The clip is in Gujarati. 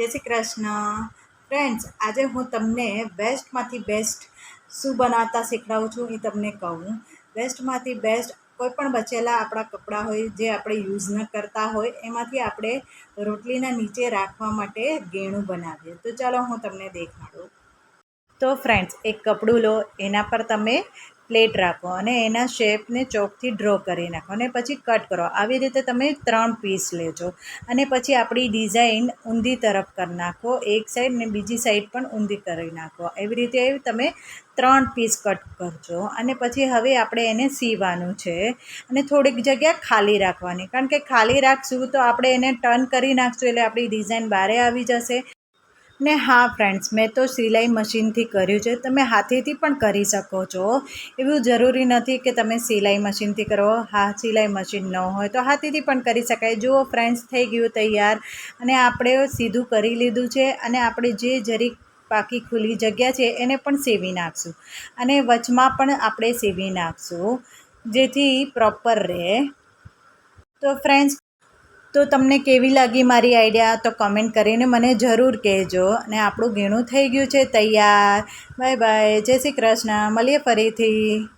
જય શ્રી કૃષ્ણ. ફ્રેન્ડ્સ આજે હું તમને બેસ્ટમાંથી બેસ્ટ શું બનાવતા શીખડાવું છું એ તમને કહું. બેસ્ટમાંથી બેસ્ટ કોઈ પણ બચેલા આપણા કપડાં હોય જે આપણે યુઝ ન કરતા હોય, એમાંથી આપણે રોટલીના નીચે રાખવા માટે ગેણું બનાવીએ. તો ચાલો હું તમને દેખાડું. તો ફ્રેન્ડ્સ એક કપડું લો, એના પર તમે પ્લેટ રાખો અને એના શેપને ચોકથી ડ્રો કરી નાખો અને પછી કટ કરો. આવી રીતે તમે ત્રણ પીસ લેજો અને પછી આપણી ડિઝાઇન ઊંધી તરફ કરી નાખો. એક સાઈડ ને બીજી સાઈડ પણ ઊંધી કરી નાખો. એવી રીતે તમે ત્રણ પીસ કટ કરજો અને પછી હવે આપણે એને સીવાનું છે અને થોડીક જગ્યા ખાલી રાખવાની. કારણ કે ખાલી રાખશું તો આપણે એને ટર્ન કરી નાખશું એટલે આપણી ડિઝાઇન બહારે આવી જશે. ને હા ફ્રેન્ડ્સ મેં તો સિલાઈ મશીનથી કર્યું છે. તમે હાથેથી પણ કરી શકો છો. એવું જરૂરી નથી કે તમે સિલાઈ મશીનથી કરો. હા, સિલાઈ મશીન ન હોય તો હાથેથી પણ કરી શકાય. જુઓ ફ્રેન્ડ્સ થઈ ગયું તૈયાર. અને આપણે સીધું કરી લીધું છે અને આપણે જે જરી બાકી ખુલ્લી જગ્યા છે એને પણ સેવી નાખશું. અને વચમાં પણ આપણે સેવી નાખશું. જેથી પ્રોપર રહે. તો ફ્રેન્ડ્સ તો તમને કેવી લાગી મારી આઈડિયા તો કમેન્ટ કરીને મને જરૂર કહેજો. અને આપણું ઘીણું થઈ ગયું છે તૈયાર. Bye bye. જય શ્રી કૃષ્ણ. મળીએ ફરીથી.